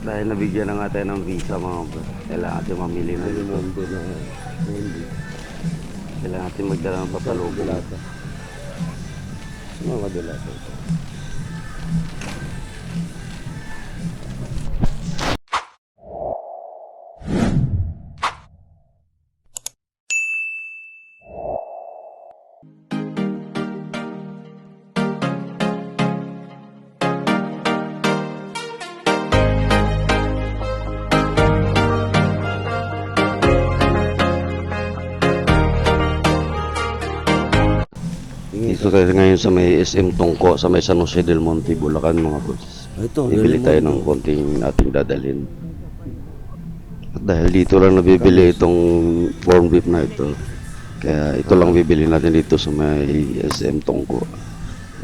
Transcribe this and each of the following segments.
Dahil nabigyan na nga tayo ng visa mga boss. Kailangan natin mamili na hindi. Kailangan natin magdala ng. Sa mga dilata ito. Dito tayo ngayon sa may SM Tungko, sa may San Jose del Monte, Bulacan mga boss. Ito, Bibili tayo ng konting ating dadalhin. At dahil dito lang nabibili itong corn beef na ito, kaya ito lang bibili natin dito sa may SM Tungko.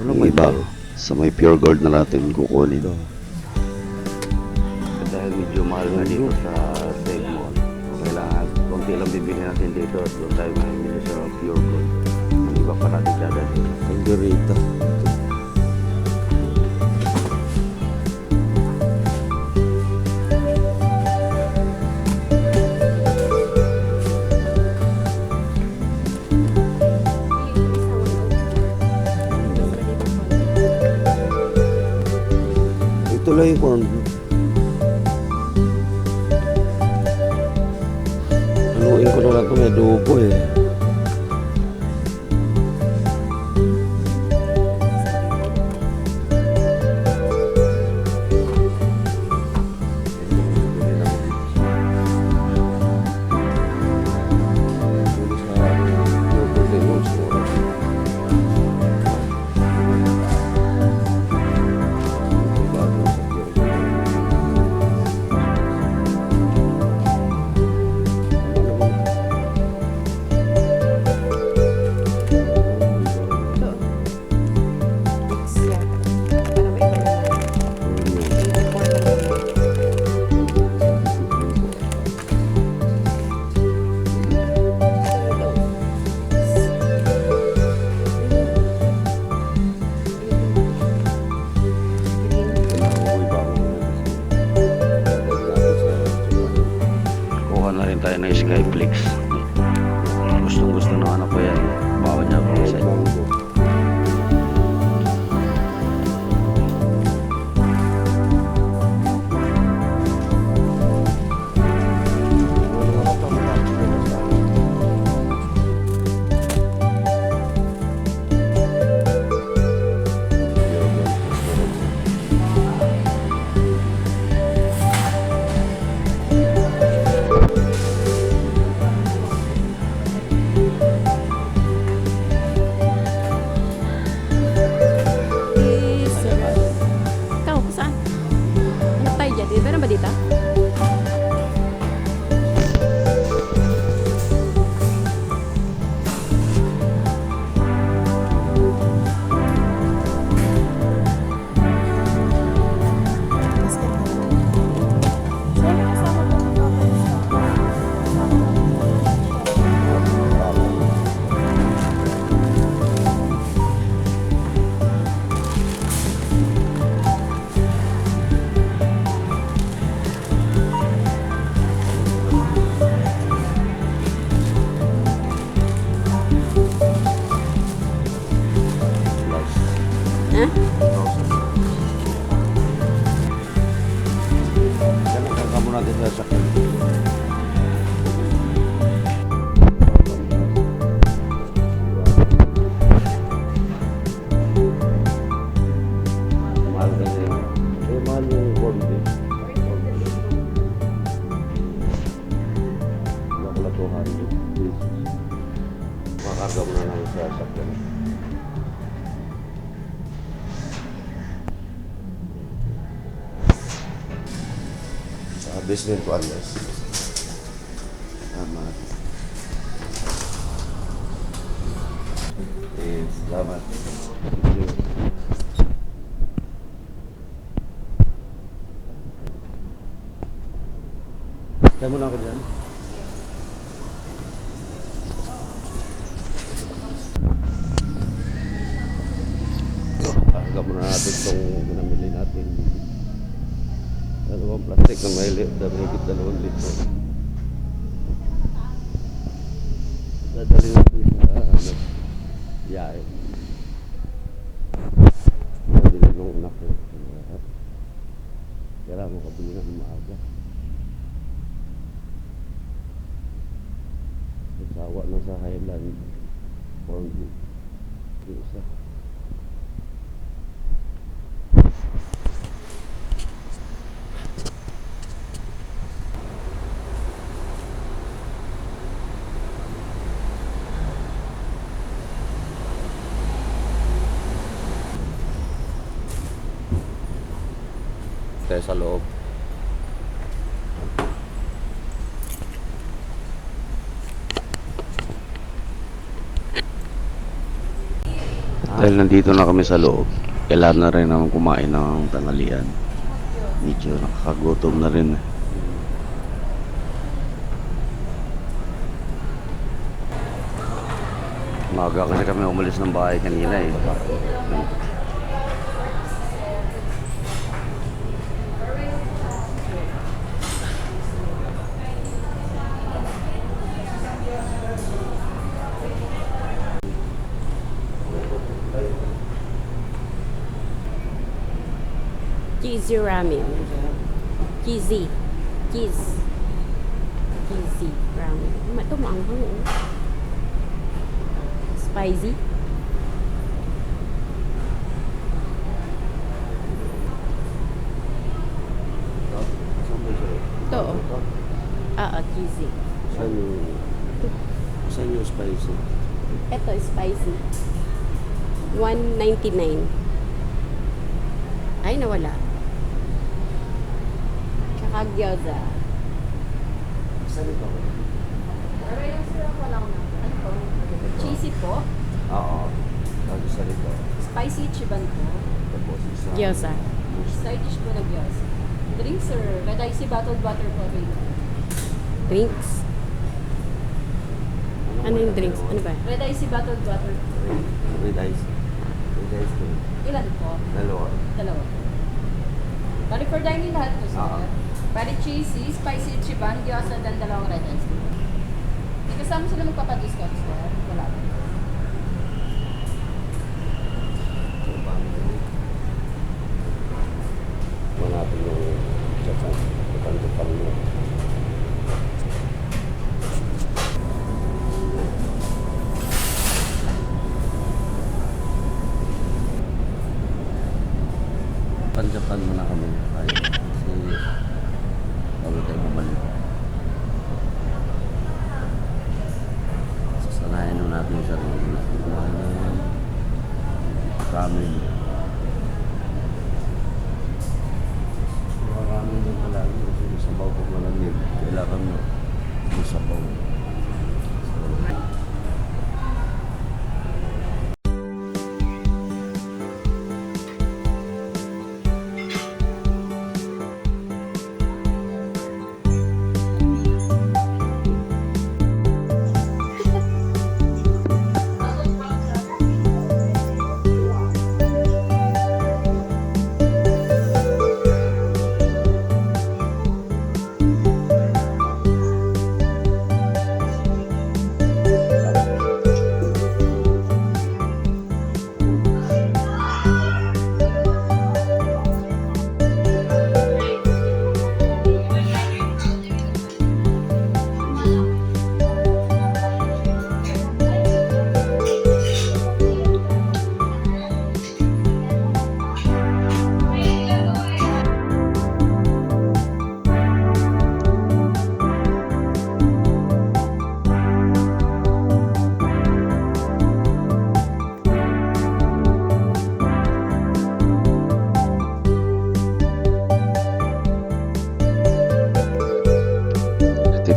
Yung iba, sa may pure gold na natin kukunin. At dahil medyo mahal na dito sa Mall, kailangan konti lang bibili natin dito at doon tayo sa pure gold. Iba pa natin dadalhin. Ang dirita. Ito lang yung tayo ng Skyflix. Gustong gusto ng anak ko yan. Bawa niya ako isa. Sa basement ko, Andres. Tama. Eh, salamat. Kaya mo na ako dyan. Karga muna natin itong binamili natin. Dalawang plastic na may may dalawang litro. Dadali natin sa ano, biyahe. Dadali nung anak ko. Kailangan mo kabili ng maaga. Nagsawa na sa Highland. Corn beef. Yung isa. Tayo sa loob. Dahil nandito na kami sa loob, kailangan na rin naman kumain ng tanghalian. Medyo nakakagutom na rin. eh. Maga kasi kami umalis ng bahay kanina eh. Cheesy ramen. Cheesy. Cheese. Cheesy ramen. Ito maanghang oh. Spicy. Ito oh. Ah, ah, cheesy. Saan yung, saan yung spicy? Ito, spicy. 199. Ay, nawala. Tsaka gyoza. Saan ito? Cheesy po. Oo. Saan ito? Spicy chiban po. Tapos isa. Gyoza. Side dish po na gyoza. Drinks sir. Red icy bottled water po available. Drinks? Ano yung drinks? Ano ba? Red icy bottled water. Red ice. Red ice ko. Ilan po? Dalawa. Dalawa. Bali for dining lahat po sir. Oo. Bali cheesy, spicy chiban, gyoza, dan dalawang red. May kasama sila magpapadiscount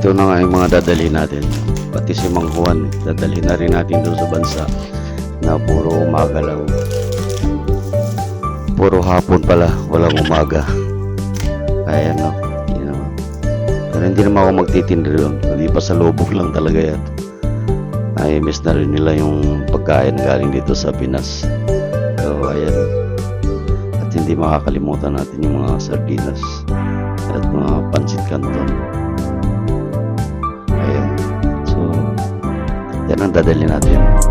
ito na nga yung mga dadali natin. Pati si Mang Juan, dadali na rin natin doon sa bansa na puro umaga lang. Puro hapon pala, walang umaga. Kaya no, yun naman. Pero hindi naman ako magtitinda doon. Hindi pa sa lubog lang talaga yan. Ay, miss na rin nila yung pagkain galing dito sa Pinas. So, ayan. At hindi makakalimutan natin yung mga sardinas. at mga pancit canton. ng dadali natin.